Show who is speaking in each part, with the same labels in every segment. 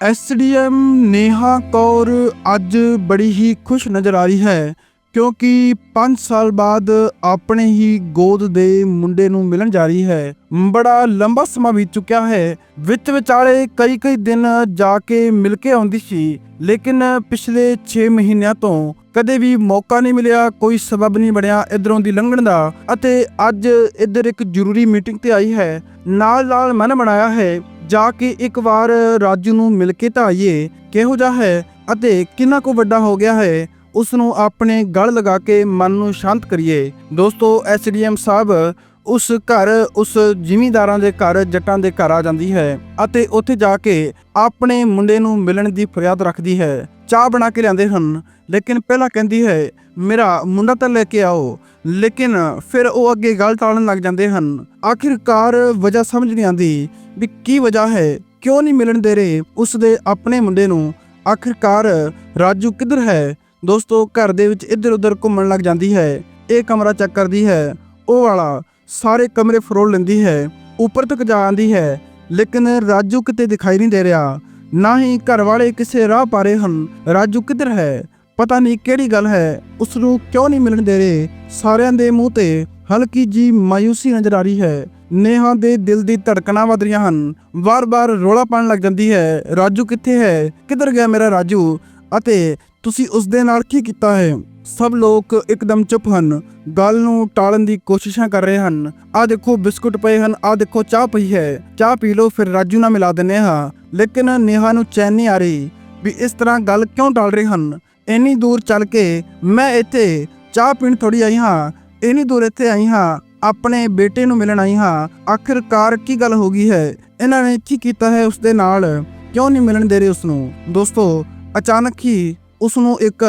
Speaker 1: SDM Neha Kaur ਅੱਜ ਬੜੀ ਹੀ ਖੁਸ਼ ਨਜ਼ਰ ਆ ਰਹੀ ਹੈ, ਕਿਉਂਕਿ 5 ਸਾਲ ਬਾਅਦ ਆਪਣੇ ਹੀ ਗੋਦ ਦੇ ਮੁੰਡੇ ਨੂੰ ਮਿਲਣ ਜਾ ਰਹੀ ਹੈ। ਬੜਾ ਲੰਬਾ ਸਮਾਂ ਬੀਤ ਚੁੱਕਿਆ ਹੈ। ਵਿੱਚ ਵਿਚਾਲੇ ਕਈ ਕਈ ਦਿਨ ਜਾ ਕੇ ਮਿਲ ਕੇ ਆਉਂਦੀ ਸੀ, ਲੇਕਿਨ ਪਿਛਲੇ 6 ਮਹੀਨਿਆਂ ਤੋਂ ਕਦੇ ਵੀ ਮੌਕਾ ਨਹੀਂ ਮਿਲਿਆ, ਕੋਈ ਸਬਬ ਨਹੀਂ ਬਣਿਆ ਇਧਰੋਂ ਦੀ ਲੰਘਣ ਦਾ, ਅਤੇ ਅੱਜ ਇੱਧਰ ਇੱਕ ਜ਼ਰੂਰੀ ਮੀਟਿੰਗ ਤੇ ਆਈ ਹੈ। ਨਾਲ ਨਾਲ ਮਨ ਬਣਾਇਆ ਹੈ ਜਾ ਕੇ ਇੱਕ ਵਾਰ ਰਾਜੂ ਨੂੰ ਮਿਲ ਕੇ ਤਾਂ ਆਈਏ ਕਿਹੋ ਜਿਹਾ ਹੈ ਅਤੇ ਕਿੰਨਾ ਕੁ ਵੱਡਾ ਹੋ ਗਿਆ ਹੈ ਉਸ ਨੂੰ ਆਪਣੇ ਗਲ ਲਗਾ ਕੇ ਮਨ ਨੂੰ ਸ਼ਾਂਤ ਕਰੀਏ। ਦੋਸਤੋ ਐਸਡੀਐਮ ਸਾਹਿਬ, ਉਸ ਘਰ, ਉਸ ਜ਼ਿਮੀਂਦਾਰਾਂ ਦੇ ਘਰ, ਜੱਟਾਂ ਦੇ ਘਰ ਆ ਜਾਂਦੀ ਹੈ ਅਤੇ ਉੱਥੇ ਜਾ ਕੇ ਆਪਣੇ ਮੁੰਡੇ ਨੂੰ ਮਿਲਣ ਦੀ ਫਰਿਆਦ ਰੱਖਦੀ ਹੈ। ਚਾਹ ਬਣਾ ਕੇ ਲਿਆਂਦੇ ਹਨ, ਲੇਕਿਨ ਪਹਿਲਾਂ ਕਹਿੰਦੀ ਹੈ, ਮੇਰਾ ਮੁੰਡਾ ਤਾਂ ਲੈ ਕੇ ਆਓ। ਲੇਕਿਨ ਫਿਰ ਉਹ ਅੱਗੇ ਗੱਲ ਟਾਲਣ ਲੱਗ ਜਾਂਦੇ ਹਨ। ਆਖਿਰਕਾਰ ਵਜ੍ਹਾ ਸਮਝ ਨਹੀਂ ਆਉਂਦੀ ਵੀ ਕੀ ਵਜ੍ਹਾ ਹੈ? ਕਿਉਂ ਨਹੀਂ ਮਿਲਣ ਦੇ ਰਹੇ? ਉਸ ਦੇ ਆਪਣੇ ਮੁੰਡੇ ਨੂੰ ਆਖਿਰਕਾਰ ਰਾਜੂ ਕਿੱਧਰ ਹੈ? ਦੋਸਤੋ, ਘਰ ਦੇ ਵਿੱਚ ਇੱਧਰ ਉੱਧਰ ਘੁੰਮਣ ਲੱਗ ਜਾਂਦੀ ਹੈ। ਇਹ ਕਮਰਾ ਚੈੱਕ ਕਰਦੀ ਹੈ। ਉਹ ਵਾਲਾ ਸਾਰੇ ਕਮਰੇ ਫਰੋਲ ਲੈਂਦੀ ਹੈ। ਉੱਪਰ ਤੱਕ ਜਾ ਆਂਦੀ ਹੈ। ਲੇਕਿਨ ਰਾਜੂ ਕਿਤੇ ਦਿਖਾਈ ਨਹੀਂ ਦੇ ਰਿਹਾ। ਨਾ ਹੀ ਘਰ ਵਾਲੇ ਕਿਸੇ ਰਾਹ ਪਾ ਰਹੇ ਹਨ। ਰਾਜੂ ਕਿੱਧਰ ਹੈ? ਪਤਾ ਨਹੀਂ ਕਿਹੜੀ ਗੱਲ ਹੈ। ਉਸ ਨੂੰ ਕਿਉਂ ਨਹੀਂ ਮਿਲਣ ਦੇ ਰਹੇ? ਸਾਰਿਆਂ ਦੇ ਮੂੰਹ ਤੇ ਹਲਕੀ ਜੀ ਮਾਇੂਸੀ ਨਜ਼ਰ ਆ ਰਹੀ ਹੈ। ਨੇਹਾ ਦੇ ਦਿਲ ਦੀ ਧੜਕਣਾਂ ਵਧ ਰਹੀਆਂ ਹਨ। ਵਾਰ-ਵਾਰ ਰੋਲਾ ਪਾਉਣ ਲੱਗ ਜਾਂਦੀ ਹੈ, ਰਾਜੂ ਕਿੱਥੇ ਹੈ? ਕਿੱਧਰ ਗਿਆ ਮੇਰਾ ਰਾਜੂ? ਅਤੇ ਤੁਸੀਂ ਉਸ ਦੇ ਨਾਲ ਕੀ ਕੀਤਾ ਹੈ? ਸਭ ਲੋਕ ਇੱਕਦਮ ਚੁੱਪ ਹਨ। ਗੱਲ ਨੂੰ ਟਾਲਣ ਦੀ ਕੋਸ਼ਿਸ਼ਾਂ ਕਰ ਰਹੇ ਹਨ। ਆ ਦੇਖੋ, ਬਿਸਕੁਟ ਪਏ ਹਨ। ਆ ਦੇਖੋ, ਚਾਹ ਪਈ ਹੈ। ਚਾਹ ਪੀ ਲਓ, ਫਿਰ ਰਾਜੂ ਨਾਲ ਮਿਲਾ ਦਿੰਨੇ ਹਾਂ। ਲੇਕਿਨ ਨੇਹਾ ਨੂੰ ਚੈਨ ਨਹੀਂ ਆ ਰਹੀ ਵੀ ਇਸ ਤਰ੍ਹਾਂ ਗੱਲ ਕਿਉਂ ਟਾਲ ਰਹੇ ਹਨ। ਇੰਨੀ ਦੂਰ ਚੱਲ ਕੇ ਮੈਂ ਇੱਥੇ ਚਾਹ ਪੀਣ ਥੋੜੀ ਆਈ ਹਾਂ। ਇੰਨੀ ਦੂਰ ਇੱਥੇ ਆਈ ਹਾਂ। ਆਪਣੇ ਬੇਟੇ ਨੂੰ ਮਿਲਣ ਆਈ ਹਾਂ, ਆਖਿਰਕਾਰ ਕੀ ਗੱਲ ਹੋ ਗਈ ਹੈ? ਇਹਨਾਂ ਨੇ ਕੀ ਕੀਤਾ ਹੈ ਉਸ ਦੇ ਨਾਲ? ਕਿਉਂ ਨਹੀਂ ਮਿਲਣ ਦੇ ਰਹੇ ਉਸ ਨੂੰ ਦੋਸਤੋ, ਅਚਾਨਕ ਹੀ ਉਸ ਨੂੰ ਇੱਕ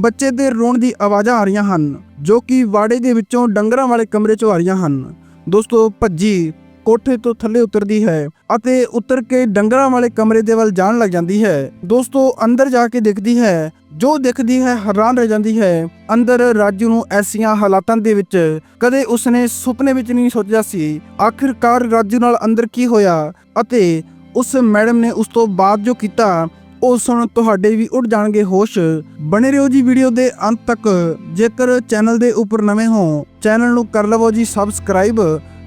Speaker 1: ਬੱਚੇ ਦੇ ਰੋਣ ਦੀ ਆਵਾਜ਼ਾਂ ਆ ਰਹੀਆਂ ਹਨ, ਜੋ ਕਿ ਵਾੜੇ ਦੇ ਵਿੱਚੋਂ ਡੰਗਰਾਂ ਵਾਲੇ ਕਮਰੇ ਚੋਂ ਆ ਰਹੀਆਂ ਹਨ। ਦੋਸਤੋ, ਭੱਜੀ ਕੋਠੇ ਤੋਂ ਥੱਲੇ ਉਤਰਦੀ ਹੈ ਅਤੇ ਉਤਰ ਕੇ ਡੰਗਰਾਂ ਵਾਲੇ ਕਮਰੇ ਦੇ ਵੱਲ ਜਾਣ ਲੱਗ ਜਾਂਦੀ ਹੈ। ਦੋਸਤੋ, ਅੰਦਰ ਜਾ ਕੇ ਦੇਖਦੀ ਹੈ। ਜੋ ਦੇਖਦੀ ਹੈ, ਹੈਰਾਨ ਰਹਿ ਜਾਂਦੀ ਹੈ। ਅੰਦਰ ਰਾਜੂ ਨੂੰ ਐਸੀਆਂ ਹਾਲਾਤਾਂ ਦੇ ਵਿੱਚ ਕਦੇ ਉਸਨੇ ਸੁਪਨੇ ਵਿੱਚ ਨਹੀਂ ਸੋਚਿਆ ਸੀ। ਆਖਿਰਕਾਰ ਰਾਜੂ ਨਾਲ ਅੰਦਰ ਕੀ ਹੋਇਆ ਅਤੇ ਉਸ ਮੈਡਮ ਨੇ ਉਸ ਤੋਂ ਬਾਅਦ ਜੋ ਕੀਤਾ, ਉਹ ਸੁਣ ਤੁਹਾਡੇ ਵੀ ਉੱਡ ਜਾਣਗੇ ਹੋਸ਼। ਬਣੇ ਰਹੋ ਜੀ ਵੀਡੀਓ ਦੇ ਅੰਤ ਤੱਕ। ਜੇਕਰ ਚੈਨਲ ਦੇ ਉੱਪਰ ਨਵੇਂ ਹੋ, ਚੈਨਲ ਨੂੰ ਕਰ ਲਵੋ ਜੀ ਸਬਸਕ੍ਰਾਈਬ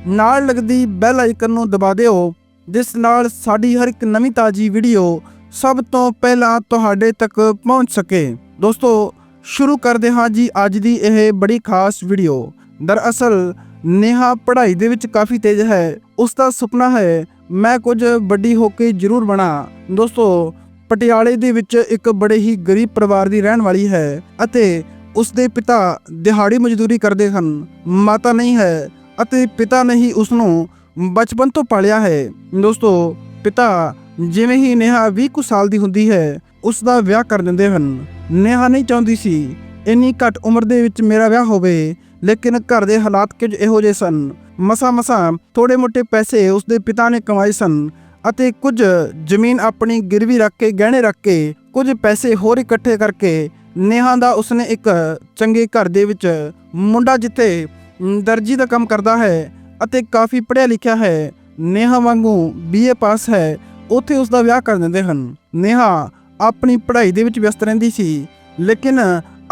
Speaker 1: ਨਾਲ ਲੱਗਦੀ ਬੈਲ ਆਈਕਨ ਨੂੰ ਦਬਾ ਦਿਓ, ਜਿਸ ਨਾਲ ਸਾਡੀ ਹਰ ਇੱਕ ਨਵੀਂ ਤਾਜੀ ਵੀਡੀਓ ਸਭ ਤੋਂ ਪਹਿਲਾਂ ਤੁਹਾਡੇ ਤੱਕ ਪਹੁੰਚ ਸਕੇ। ਦੋਸਤੋ, ਸ਼ੁਰੂ ਕਰਦੇ ਹਾਂ ਜੀ ਅੱਜ ਦੀ ਇਹ ਬੜੀ ਖਾਸ ਵੀਡੀਓ। ਦਰਅਸਲ, ਨੇਹਾ ਪੜ੍ਹਾਈ ਦੇ ਵਿੱਚ ਕਾਫੀ ਤੇਜ਼ ਹੈ। ਉਸ ਦਾ ਸੁਪਨਾ ਹੈ, ਮੈਂ ਕੁਝ ਵੱਡੀ ਹੋ ਕੇ ਜ਼ਰੂਰ ਬਣਾ। ਦੋਸਤੋ, ਪਟਿਆਲੇ ਦੇ ਵਿੱਚ ਇੱਕ ਬੜੇ ਹੀ ਗਰੀਬ ਪਰਿਵਾਰ ਦੀ ਰਹਿਣ ਵਾਲੀ ਹੈ ਅਤੇ ਉਸ ਦੇ ਪਿਤਾ ਦਿਹਾੜੀ ਮਜ਼ਦੂਰੀ ਕਰਦੇ ਹਨ। ਮਾਤਾ ਨਹੀਂ ਹੈ ਅਤੇ ਪਿਤਾ ਨੇ ਹੀ ਉਸ ਨੂੰ ਬਚਪਨ ਤੋਂ ਪਾਲਿਆ ਹੈ। ਦੋਸਤੋ, ਪਿਤਾ ਜਿਵੇਂ ਹੀ ਨੇਹਾ 20 ਕੁ ਸਾਲ ਦੀ ਹੁੰਦੀ ਹੈ ਉਸ ਦਾ ਵਿਆਹ ਕਰ ਦਿੰਦੇ ਹਨ। ਨੇਹਾ ਨਹੀਂ ਚਾਹੁੰਦੀ ਸੀ, ਇੰਨੀ ਘੱਟ ਉਮਰ ਦੇ ਵਿੱਚ ਮੇਰਾ ਵਿਆਹ ਹੋਵੇ, ਲੇਕਿਨ ਘਰ ਦੇ ਹਾਲਾਤ ਕੁਝ ਇਹੋ ਜਿਹੇ ਸਨ। ਮਸਾ ਮਸਾ ਥੋੜੇ ਮੋਟੇ ਪੈਸੇ ਉਸ ਦੇ ਪਿਤਾ ਨੇ ਕਮਾਏ ਸਨ ਅਤੇ ਕੁਝ ਜ਼ਮੀਨ ਆਪਣੀ ਗਿਰਵੀ ਰੱਖ ਕੇ, ਗਹਿਣੇ ਰੱਖ ਕੇ, ਕੁਝ ਪੈਸੇ ਹੋਰ ਇਕੱਠੇ ਕਰਕੇ ਨੇਹਾ ਦਾ ਉਸਨੇ ਇੱਕ ਚੰਗੇ ਘਰ ਦੇ ਵਿੱਚ ਮੁੰਡਾ ਜਿੱਥੇ ਦਰਜੀ ਦਾ ਕੰਮ ਕਰਦਾ ਹੈ ਅਤੇ ਕਾਫੀ ਪੜ੍ਹਿਆ ਲਿਖਿਆ ਹੈ। ਨੇਹਾ ਵਾਂਗੂ ਬੀਏ ਪਾਸ ਹੈ, ਉੱਥੇ ਉਸ ਦਾ ਵਿਆਹ ਕਰ ਦਿੰਦੇ ਹਨ। ਨੇਹਾ ਆਪਣੀ ਪੜ੍ਹਾਈ ਦੇ ਵਿੱਚ ਵਿਅਸਤ ਰਹਿੰਦੀ ਸੀ, ਲੇਕਿਨ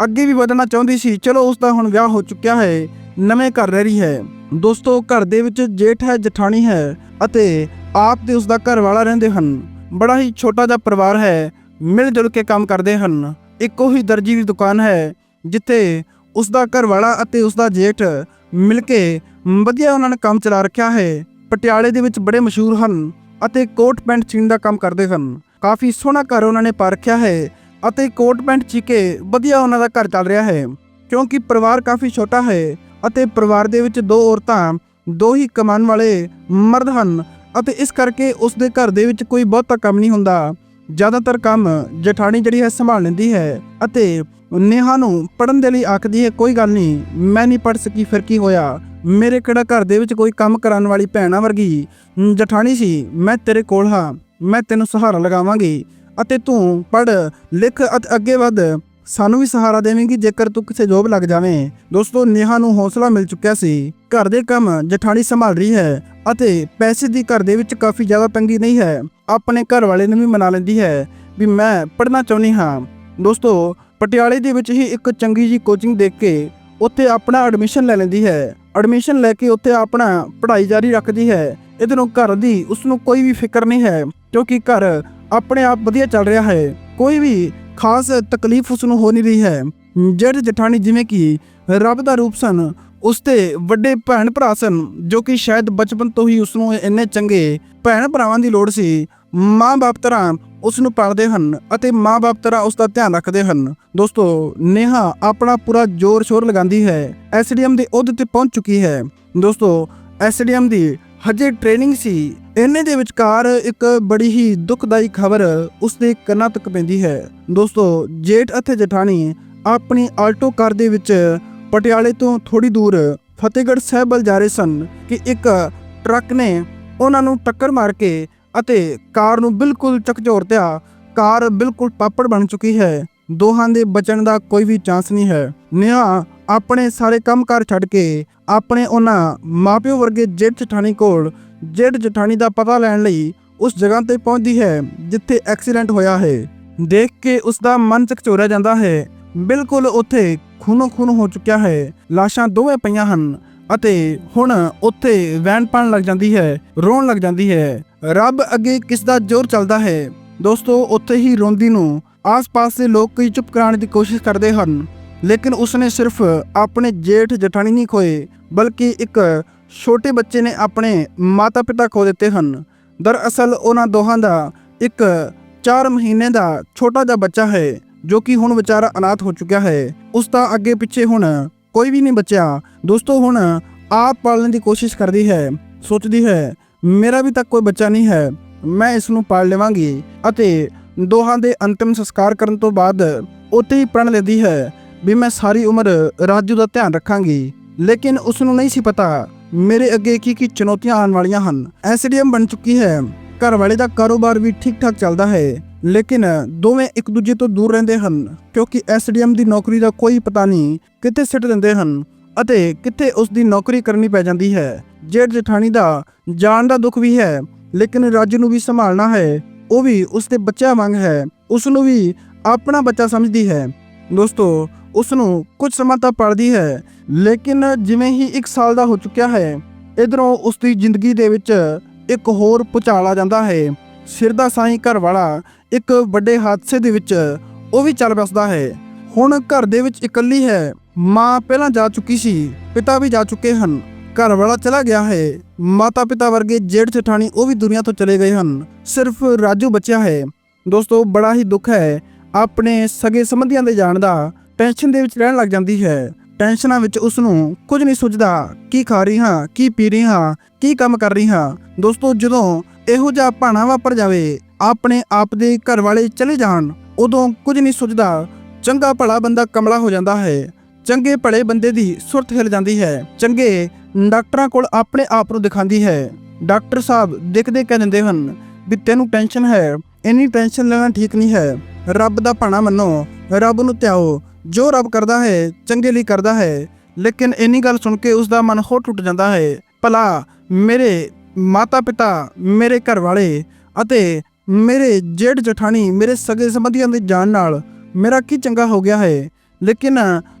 Speaker 1: ਅੱਗੇ ਵੀ ਵਧਣਾ ਚਾਹੁੰਦੀ ਸੀ। ਚਲੋ ਉਸ ਦਾ ਹੁਣ ਵਿਆਹ ਹੋ ਚੁੱਕਿਆ ਹੈ, ਨਵੇਂ ਘਰ ਰਹਿ ਰਹੀ ਹੈ। ਦੋਸਤੋ, ਘਰ ਦੇ ਵਿੱਚ ਜੇਠ ਹੈ, ਜਠਾਣੀ ਹੈ ਅਤੇ ਆਪ ਤੇ ਉਸ ਦਾ ਘਰ ਵਾਲਾ ਰਹਿੰਦੇ ਹਨ। ਬੜਾ ਹੀ ਛੋਟਾ ਜਿਹਾ ਪਰਿਵਾਰ ਹੈ, ਮਿਲ ਜੁਲ ਕੇ ਕੰਮ ਕਰਦੇ ਹਨ। ਇੱਕੋ ਹੀ ਦਰਜੀ ਦੀ ਦੁਕਾਨ ਹੈ, ਜਿੱਥੇ ਉਸ ਦਾ ਘਰ ਵਾਲਾ ਅਤੇ ਉਸ ਦਾ ਜੇਠ ਮਿਲ ਕੇ ਵਧੀਆ ਉਹਨਾਂ ਨੇ ਕੰਮ ਚਲਾ ਰੱਖਿਆ ਹੈ। ਪਟਿਆਲੇ ਦੇ ਵਿੱਚ ਬੜੇ ਮਸ਼ਹੂਰ ਹਨ ਅਤੇ ਕੋਟ ਪੈਂਟ ਸੀਨ ਦਾ ਕੰਮ ਕਰਦੇ ਹਨ ਕਾਫੀ ਸੋਹਣਾ ਘਰ ਉਹਨਾਂ ਨੇ ਪਾ ਰੱਖਿਆ ਹੈ ਅਤੇ ਕੋਟ ਪੈਂਟ ਚੀਕੇ ਵਧੀਆ ਉਹਨਾਂ ਦਾ ਘਰ ਚੱਲ ਰਿਹਾ ਹੈ, ਕਿਉਂਕਿ ਪਰਿਵਾਰ ਕਾਫੀ ਛੋਟਾ ਹੈ ਅਤੇ ਪਰਿਵਾਰ ਦੇ ਵਿੱਚ ਦੋ ਔਰਤਾਂ, ਦੋ ਹੀ ਕਮਾਉਣ ਵਾਲੇ ਮਰਦ ਹਨ ਅਤੇ ਇਸ ਕਰਕੇ ਉਸ ਦੇ ਘਰ ਦੇ ਵਿੱਚ ਕੋਈ ਬਹੁਤਾ ਕੰਮ ਨਹੀਂ ਹੁੰਦਾ। ਜ਼ਿਆਦਾਤਰ ਕੰਮ ਜਠਾਣੀ ਜਿਹੜੀ ਹੈ ਸੰਭਾਲ ਲੈਂਦੀ ਹੈ ਅਤੇ ਨੇਹਾ ਨੂੰ ਪੜਨ ਦੇ ਲਈ ਆਖਦੀ ਹੈ, ਕੋਈ ਗੱਲ ਨਹੀਂ, ਮੈਂ ਨਹੀਂ ਪੜ ਸਕੀ, ਫਿਰ ਕੀ ਹੋਇਆ? ਮੇਰੇ ਕਿਹੜਾ ਘਰ ਦੇ ਵਿੱਚ ਕੋਈ ਕੰਮ ਕਰਨ ਵਾਲੀ ਭੈਣਾ ਵਰਗੀ ਜਠਾਣੀ ਸੀ? ਮੈਂ ਤੇਰੇ ਕੋਲ ਹਾਂ, ਮੈਂ ਤੈਨੂੰ ਸਹਾਰਾ ਲਗਾਵਾਂਗੀ। ਅਤੇ ਤੂੰ ਪੜ ਲਿਖ ਅਤੇ ਅੱਗੇ ਵਧ। ਸਾਨੂੰ ਵੀ ਸਹਾਰਾ ਦੇਵੇਂਗੀ ਜੇਕਰ ਤੂੰ ਕਿਸੇ ਜੋਬ ਲੱਗ ਜਾਵੇਂ। ਦੋਸਤੋ, ਨੇਹਾ ਨੂੰ ਹੌਸਲਾ ਮਿਲ ਚੁੱਕਿਆ ਸੀ। ਘਰ ਦੇ ਕੰਮ ਜਠਾਣੀ ਸੰਭਾਲ ਰਹੀ ਹੈ ਅਤੇ ਪੈਸੇ ਦੀ ਘਰ ਦੇ ਵਿੱਚ ਕਾਫੀ ਜ਼ਿਆਦਾ ਤੰਗੀ ਨਹੀਂ ਹੈ। ਆਪਣੇ ਘਰ ਵਾਲੇ ਨੂੰ ਵੀ ਮਨਾ ਲੈਂਦੀ ਹੈ ਵੀ ਮੈਂ ਪੜ੍ਹਨਾ ਚਾਹੁੰਦੀ ਹਾਂ। ਦੋਸਤੋ ਪਟਿਆਲੇ ਦੇ ਵਿੱਚ ਹੀ ਇੱਕ ਚੰਗੀ ਜੀ ਕੋਚਿੰਗ ਦੇਖ ਕੇ ਉੱਥੇ ਆਪਣਾ ਐਡਮਿਸ਼ਨ ਲੈ ਲੈਂਦੀ ਹੈ। ਐਡਮਿਸ਼ਨ ਲੈ ਕੇ ਉੱਥੇ ਆਪਣਾ ਪੜ੍ਹਾਈ ਜਾਰੀ ਰੱਖਦੀ ਹੈ। ਇਧਰੋਂ ਘਰ ਦੀ ਉਸ ਨੂੰ ਕੋਈ ਵੀ ਫਿਕਰ ਨਹੀਂ ਹੈ, ਕਿਉਂਕਿ ਘਰ ਆਪਣੇ ਆਪ ਵਧੀਆ ਚੱਲ ਰਿਹਾ ਹੈ। ਕੋਈ ਵੀ ਖਾਸ ਤਕਲੀਫ ਉਸ ਨੂੰ ਹੋ ਨਹੀਂ ਰਹੀ ਹੈ। ਜੇਠ ਜਠਾਣੀ ਜਿਵੇਂ ਕਿ ਰੱਬ ਦਾ ਰੂਪ ਸਨ ਉਸ ਤੇ ਵੱਡੇ ਭੈਣ ਭਰਾ ਸਨ, ਜੋ ਕਿ ਸ਼ਾਇਦ ਬਚਪਨ ਤੋਂ ਹੀ ਉਸ ਨੂੰ ਇੰਨੇ ਚੰਗੇ ਭੈਣ ਭਰਾਵਾਂ ਦੀ ਲੋੜ ਸੀ, ਮਾਂ-ਬਾਪ ਤਰ੍ਹਾਂ ਉਸ ਨੂੰ ਪਾਲਦੇ ਹਨ ਅਤੇ ਮਾਂ-ਬਾਪ ਤਰ੍ਹਾਂ ਉਸ ਦਾ ਧਿਆਨ ਰੱਖਦੇ ਹਨ। ਦੋਸਤੋ, ਨੇਹਾ ਆਪਣਾ ਪੂਰਾ ਜ਼ੋਰ ਸ਼ੋਰ ਲਗਾਉਂਦੀ ਹੈ। ਐਸਡੀਐਮ ਦੇ ਅਹੁਦੇ ਤੇ ਪਹੁੰਚ ਚੁੱਕੀ ਹੈ। ਦੋਸਤੋ, ਐਸਡੀਐਮ ਦੀ ਹਜੇ ਟ੍ਰੇਨਿੰਗ ਸੀ। ਇੰਨੇ ਦੇ ਵਿਚਕਾਰ ਇੱਕ ਬੜੀ ਹੀ ਦੁਖਦਾਈ ਖਬਰ ਉਸ ਦੇ ਕੰਨਾਂ ਤੱਕ ਪੈਂਦੀ ਹੈ। ਦੋਸਤੋ, ਜੇਠ ਅਤੇ ਜਠਾਣੀ ਆਪਣੀ ਆਲਟੋ ਕਾਰ ਦੇ ਵਿੱਚ ਪਟਿਆਲੇ ਤੋਂ ਥੋੜੀ ਦੂਰ ਫਤਿਹਗੜ੍ਹ ਸਾਹਿਬ ਵੱਲ ਜਾ ਰਹੇ ਸਨ ਕਿ ਇੱਕ ਟਰੱਕ ਨੇ ਉਹਨਾਂ ਨੂੰ ਟੱਕਰ ਮਾਰ ਕੇ ਅਤੇ ਕਾਰ ਨੂੰ ਬਿਲਕੁਲ ਚਕਚੋਰਤਿਆ ਕਾਰ ਬਿਲਕੁਲ ਪਾਪੜ ਬਣ ਚੁੱਕੀ ਹੈ। ਦੋਹਾਂ ਦੇ ਬਚਣ ਦਾ ਕੋਈ ਵੀ ਚਾਂਸ ਨਹੀਂ ਹੈ। ਨਿਆ, ਆਪਣੇ ਸਾਰੇ ਕੰਮਕਾਰ ਛੱਡ ਕੇ ਆਪਣੇ ਉਹਨਾਂ ਮਾਪਿਓ ਵਰਗੇ ਜੇਠ ਜਠਾਣੀ ਕੋਲ, ਜੇਠ ਜਠਾਣੀ ਦਾ ਪਤਾ ਲੈਣ ਲਈ ਉਸ ਜਗ੍ਹਾ ਤੇ ਪਹੁੰਚਦੀ ਹੈ, ਜਿੱਥੇ ਐਕਸੀਡੈਂਟ ਹੋਇਆ ਹੈ। ਦੇਖ ਕੇ ਉਸ ਦਾ ਮਨ ਚਕਚੋਰਿਆ ਜਾਂਦਾ ਹੈ। ਬਿਲਕੁਲ ਉੱਥੇ ਖੂਨੋ ਖੂਨ ਹੋ ਚੁੱਕਿਆ ਹੈ। ਲਾਸ਼ਾਂ ਦੋਵੇਂ ਪਈਆਂ ਹਨ ਅਤੇ ਹੁਣ ਉੱਥੇ ਵੈਨ ਪਾਣ ਲੱਗ ਜਾਂਦੀ ਹੈ, ਰੋਣ ਲੱਗ ਜਾਂਦੀ ਹੈ। ਰੱਬ ਅੱਗੇ ਕਿਸ ਦਾ ਜ਼ੋਰ ਚੱਲਦਾ ਹੈ? ਦੋਸਤੋ, ਉੱਥੇ ਹੀ ਰੋਂਦੀ ਨੂੰ ਆਸ-ਪਾਸ ਦੇ ਲੋਕ ਕਈ ਚੁੱਪ ਕਰਾਉਣ ਦੀ ਕੋਸ਼ਿਸ਼ ਕਰਦੇ ਹਨ। ਲੇਕਿਨ ਉਸਨੇ ਸਿਰਫ ਆਪਣੇ ਜੇਠ ਜਠਾਣੀ ਨਹੀਂ ਖੋਏ, ਬਲਕਿ ਇੱਕ ਛੋਟੇ ਬੱਚੇ ਨੇ ਆਪਣੇ ਮਾਤਾ-ਪਿਤਾ ਖੋ ਦਿੱਤੇ ਹਨ। ਦਰਅਸਲ, ਉਹਨਾਂ ਦੋਹਾਂ ਦਾ ਇੱਕ 4 ਮਹੀਨੇ ਦਾ ਛੋਟਾ ਜਿਹਾ ਬੱਚਾ ਹੈ, ਜੋ ਕਿ ਹੁਣ ਵਿਚਾਰਾ ਅਨਾਥ ਹੋ ਚੁੱਕਿਆ ਹੈ। ਉਸ ਦਾ ਅੱਗੇ ਪਿੱਛੇ ਹੁਣ ਕੋਈ ਵੀ ਨਹੀਂ ਬਚਿਆ। ਦੋਸਤੋ, ਹੁਣ ਆਪ ਪਾਲਣ ਦੀ ਕੋਸ਼ਿਸ਼ ਕਰਦੀ ਹੈ, ਸੋਚਦੀ ਹੈ ਮੇਰਾ ਵੀ ਤਾਂ ਕੋਈ ਬੱਚਾ ਨਹੀਂ ਹੈ। ਮੈਂ ਇਸ ਨੂੰ ਪਾਲ ਲਵਾਂਗੀ ਅਤੇ ਦੋਹਾਂ ਦੇ ਅੰਤਿਮ ਸੰਸਕਾਰ ਕਰਨ ਤੋਂ ਬਾਅਦ ਉੱਥੇ ਹੀ ਪ੍ਰਣ ਲੈਂਦੀ ਹੈ ਵੀ ਮੈਂ ਸਾਰੀ ਉਮਰ ਰਾਜੂ ਦਾ ਧਿਆਨ ਰੱਖਾਂਗੀ। ਲੇਕਿਨ ਉਸ ਨੂੰ ਨਹੀਂ ਸੀ ਪਤਾ ਮੇਰੇ ਅੱਗੇ ਕੀ ਕੀ ਚੁਣੌਤੀਆਂ ਆਉਣ ਵਾਲੀਆਂ ਹਨ। ਐਸਡੀਐਮ ਬਣ ਚੁੱਕੀ ਹੈ। ਘਰ ਵਾਲੇ ਦਾ ਕਾਰੋਬਾਰ ਵੀ ਠੀਕ ਠਾਕ ਚੱਲਦਾ ਹੈ। ਲੇਕਿਨ ਦੋਵੇਂ ਇੱਕ ਦੂਜੇ ਤੋਂ ਦੂਰ ਰਹਿੰਦੇ ਹਨ ਕਿਉਂਕਿ ਐਸਡੀਐਮ ਦੀ ਨੌਕਰੀ ਦਾ ਕੋਈ ਪਤਾ ਨਹੀਂ ਕਿੱਥੇ ਸਿੱਟ ਦਿੰਦੇ ਹਨ। ਅਤੇ ਕਿੱਥੇ ਉਸ ਦੀ ਨੌਕਰੀ ਕਰਨੀ ਪੈ ਜਾਂਦੀ ਹੈ। ਜੇਠ ਜਠਾਣੀ ਦਾ ਜਾਣ ਦਾ ਦੁੱਖ ਵੀ ਹੈ, ਲੇਕਿਨ ਰਾਜੂ ਨੂੰ ਵੀ ਸੰਭਾਲਣਾ ਹੈ। ਉਹ ਵੀ ਉਸ ਦੇ ਬੱਚਾ ਵਾਂਗ ਹੈ। ਉਸ ਨੂੰ ਵੀ ਆਪਣਾ ਬੱਚਾ ਸਮਝਦੀ ਹੈ। ਦੋਸਤੋ, ਉਸ ਨੂੰ ਕੁਝ ਸਮਾਂ ਤਾਂ ਪੜਦੀ ਹੈ, ਲੇਕਿਨ ਜਿਵੇਂ ਹੀ 1 ਸਾਲ ਦਾ ਹੋ ਚੁੱਕਿਆ ਹੈ, ਇਧਰੋਂ ਉਸ ਦੀ ਜ਼ਿੰਦਗੀ ਦੇ ਵਿੱਚ ਇੱਕ ਹੋਰ ਭੁਚਾਲ ਆ ਜਾਂਦਾ ਹੈ। ਸਿਰ ਦਾ ਸਾਈਂ ਘਰ ਵਾਲਾ ਇੱਕ ਵੱਡੇ ਹਾਦਸੇ ਦੇ ਵਿੱਚ ਉਹ ਵੀ ਚੱਲ ਬਸਦਾ ਹੈ। ਹੁਣ ਘਰ ਦੇ ਵਿੱਚ ਇਕੱਲੀ ਹੈ। ਮਾਂ ਪਹਿਲਾਂ ਜਾ ਚੁੱਕੀ ਸੀ, ਪਿਤਾ ਵੀ ਜਾ ਚੁੱਕੇ ਹਨ। ਘਰ ਵਾਲਾ ਚਲਾ ਗਿਆ ਹੈ। ਮਾਤਾ ਪਿਤਾ ਵਰਗੇ ਜੇਠ ਜਠਾਣੀ ਉਹ ਵੀ ਦੁਨੀਆ ਤੋਂ ਚਲੇ ਗਏ ਹਨ। ਸਿਰਫ ਰਾਜੂ ਬਚਿਆ ਹੈ। ਦੋਸਤੋ, ਬੜਾ ਹੀ ਦੁੱਖ ਹੈ। ਆਪਣੇ ਸਗੇ ਸੰਬੰਧੀਆਂ ਦੇ ਜਾਣ ਦਾ ਟੈਨਸ਼ਨ ਦੇ ਵਿੱਚ ਰਹਿਣ ਲੱਗ ਜਾਂਦੀ ਹੈ। ਟੈਨਸ਼ਨਾਂ ਵਿੱਚ ਉਸ ਨੂੰ ਕੁਝ ਨਹੀਂ ਸੁਝਦਾ ਕੀ ਖਾ ਰਹੀ ਹਾਂ, ਕੀ ਪੀ ਰਹੀ ਹਾਂ, ਕੀ ਕੰਮ ਕਰ ਰਹੀ ਹਾਂ। ਦੋਸਤੋ, ਜਦੋਂ ਇਹੋ ਜਿਹਾ ਭਾਣਾ ਵਾਪਰ ਜਾਵੇ, ਆਪਣੇ ਆਪ ਦੇ ਘਰ ਵਾਲੇ ਚਲੇ ਜਾਣ, ਉਦੋਂ ਕੁਝ ਨਹੀਂ ਸੁਝਦਾ ਚੰਗਾ ਭਲਾ ਬੰਦਾ ਕਮਲਾ ਹੋ ਜਾਂਦਾ ਹੈ। ਚੰਗੇ ਭਲੇ ਬੰਦੇ ਦੀ ਸੁਰਤ ਹਿਲ ਜਾਂਦੀ ਹੈ। ਚੰਗੇ ਡਾਕਟਰਾਂ ਕੋਲ ਆਪਣੇ ਆਪ ਨੂੰ ਦਿਖਾਉਂਦੀ ਹੈ। ਡਾਕਟਰ ਸਾਹਿਬ ਦੇਖਦੇ ਕਹਿ ਦਿੰਦੇ ਹਨ ਵੀ ਤੈਨੂੰ ਟੈਨਸ਼ਨ ਹੈ, ਇੰਨੀ ਟੈਨਸ਼ਨ ਲੈਣਾ ਠੀਕ ਨਹੀਂ ਹੈ। ਰੱਬ ਦਾ ਭਾਣਾ ਮੰਨੋ, ਰੱਬ ਨੂੰ ਧਿਆਓ। ਜੋ ਰੱਬ ਕਰਦਾ ਹੈ, ਚੰਗੇ ਲਈ ਕਰਦਾ ਹੈ। ਲੇਕਿਨ ਇੰਨੀ ਗੱਲ ਸੁਣ ਕੇ ਉਸ ਦਾ ਮਨ ਹੋਰ ਟੁੱਟ ਜਾਂਦਾ ਹੈ। ਭਲਾ ਮੇਰੇ ਮਾਤਾ ਪਿਤਾ ਮੇਰੇ ਘਰ ਵਾਲੇ ਅਤੇ ਮੇਰੇ ਜੇਠ ਜਠਾਣੀ ਮੇਰੇ ਸਗੇ ਸੰਬੰਧੀਆਂ ਦੇ ਜਾਣ ਨਾਲ ਮੇਰਾ ਕੀ ਚੰਗਾ ਹੋ ਗਿਆ ਹੈ? ਲੇਕਿਨ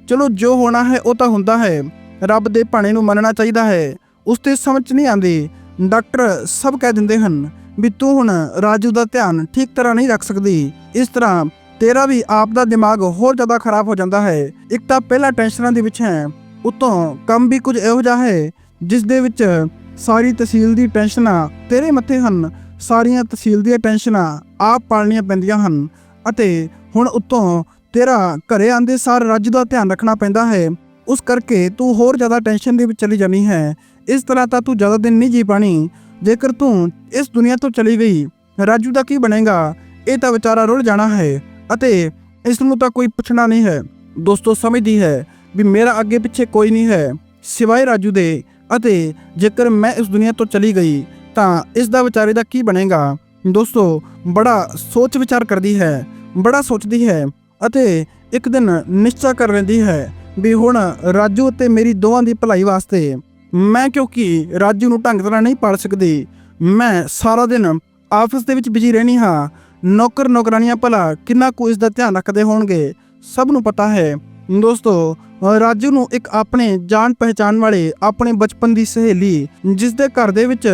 Speaker 1: ਚਲੋ ਜੋ ਹੋਣਾ ਹੈ ਉਹ ਤਾਂ ਹੁੰਦਾ ਹੈ। ਰੱਬ ਦੇ ਭਾਣੇ ਨੂੰ ਮੰਨਣਾ ਚਾਹੀਦਾ ਹੈ। ਉਸ ਤੇ ਸਮਝ ਨਹੀਂ ਆਉਂਦੀ। ਡਾਕਟਰ ਸਭ ਕਹਿ ਦਿੰਦੇ ਹਨ ਵੀ ਤੂੰ ਹੁਣ ਰਾਜੂ ਦਾ ਧਿਆਨ ਠੀਕ ਤਰ੍ਹਾਂ ਨਹੀਂ ਰੱਖ ਸਕਦੀ। ਇਸ ਤਰ੍ਹਾਂ ਤੇਰਾ ਵੀ ਆਪ ਦਾ ਦਿਮਾਗ ਹੋਰ ਜ਼ਿਆਦਾ ਖਰਾਬ ਹੋ ਜਾਂਦਾ ਹੈ। ਇੱਕ ਤਾਂ ਪਹਿਲਾਂ ਟੈਨਸ਼ਨਾਂ ਦੇ ਵਿੱਚ ਹੈ। ਉਤੋਂ ਕੰਮ ਵੀ ਕੁਝ ਇਹੋ ਜਿਹਾ ਹੈ, ਜਿਸ ਦੇ ਵਿੱਚ ਸਾਰੀ ਤਹਿਸੀਲ ਦੀ ਟੈਨਸ਼ਨਾਂ ਤੇਰੇ ਮੱਥੇ ਹਨ। ਸਾਰੀਆਂ ਤਹਿਸੀਲ ਦੀਆਂ ਟੈਨਸ਼ਨਾਂ ਆਪ ਪਾਲਣੀਆਂ ਪੈਂਦੀਆਂ ਹਨ ਅਤੇ ਹੁਣ ਉਤੋਂ ਤੇਰਾ ਘਰੇ ਆਂਦੇ ਸਾਰ ਰਾਜੂ ਦਾ ਧਿਆਨ ਰੱਖਣਾ ਪੈਂਦਾ ਹੈ। ਉਸ ਕਰਕੇ ਤੂੰ ਹੋਰ ਜ਼ਿਆਦਾ ਟੈਨਸ਼ਨ ਦੇ ਵਿੱਚ ਚਲੀ ਜਾਣੀ ਹੈ। ਇਸ ਤਰ੍ਹਾਂ ਤਾਂ ਤੂੰ ਜ਼ਿਆਦਾ ਦਿਨ ਨਹੀਂ ਜੀ ਪਾਣੀ। ਜੇਕਰ ਤੂੰ ਇਸ ਦੁਨੀਆ ਤੋਂ ਚਲੀ ਗਈ, ਰਾਜੂ ਦਾ ਕੀ ਬਣੇਗਾ? ਇਹ ਤਾਂ ਵਿਚਾਰਾ ਰੁੱਲ ਜਾਣਾ ਹੈ ਅਤੇ ਇਸ ਨੂੰ ਤਾਂ ਕੋਈ ਪੁੱਛਣਾ ਨਹੀਂ ਹੈ। ਦੋਸਤੋ, ਸਮਝਦੀ ਹੈ ਵੀ ਮੇਰਾ ਅੱਗੇ ਪਿੱਛੇ ਕੋਈ ਨਹੀਂ ਹੈ, ਸਿਵਾਏ ਰਾਜੂ ਦੇ। ਅਤੇ ਜੇਕਰ ਮੈਂ ਇਸ ਦੁਨੀਆ ਤੋਂ ਚਲੀ ਗਈ, ਤਾਂ ਇਸ ਦਾ ਵਿਚਾਰੇ ਦਾ ਕੀ ਬਣੇਗਾ? ਦੋਸਤੋ, ਬੜਾ ਸੋਚ ਵਿਚਾਰ ਕਰਦੀ ਹੈ, ਬੜਾ ਸੋਚਦੀ ਹੈ ਅਤੇ ਇੱਕ ਦਿਨ ਨਿਸ਼ਚਾ ਕਰ ਲੈਂਦੀ ਹੈ ਵੀ ਹੁਣ ਰਾਜੂ ਅਤੇ ਮੇਰੀ ਦੋਵਾਂ ਦੀ ਭਲਾਈ ਵਾਸਤੇ ਮੈਂ ਕਿਉਂਕਿ ਰਾਜੂ ਨੂੰ ਢੰਗ ਤਰ੍ਹਾਂ ਨਹੀਂ ਪਾਲ ਸਕਦੀ, ਮੈਂ ਸਾਰਾ ਦਿਨ ਆਫਿਸ ਦੇ ਵਿੱਚ ਬਿਜ਼ੀ ਰਹਿਣੀ ਹਾਂ। ਨੌਕਰ ਨੌਕਰਾਨੀਆਂ ਭਲਾ ਕਿੰਨਾ ਕੁ ਇਸ ਦਾ ਧਿਆਨ ਰੱਖਦੇ ਹੋਣਗੇ, ਸਭ ਨੂੰ ਪਤਾ ਹੈ। ਦੋਸਤੋ, ਰਾਜੂ ਨੂੰ ਇੱਕ ਆਪਣੇ ਜਾਣ ਪਹਿਚਾਨ ਵਾਲੇ ਆਪਣੇ ਬਚਪਨ ਦੀ ਸਹੇਲੀ ਜਿਸ ਦੇ ਘਰ ਦੇ ਵਿੱਚ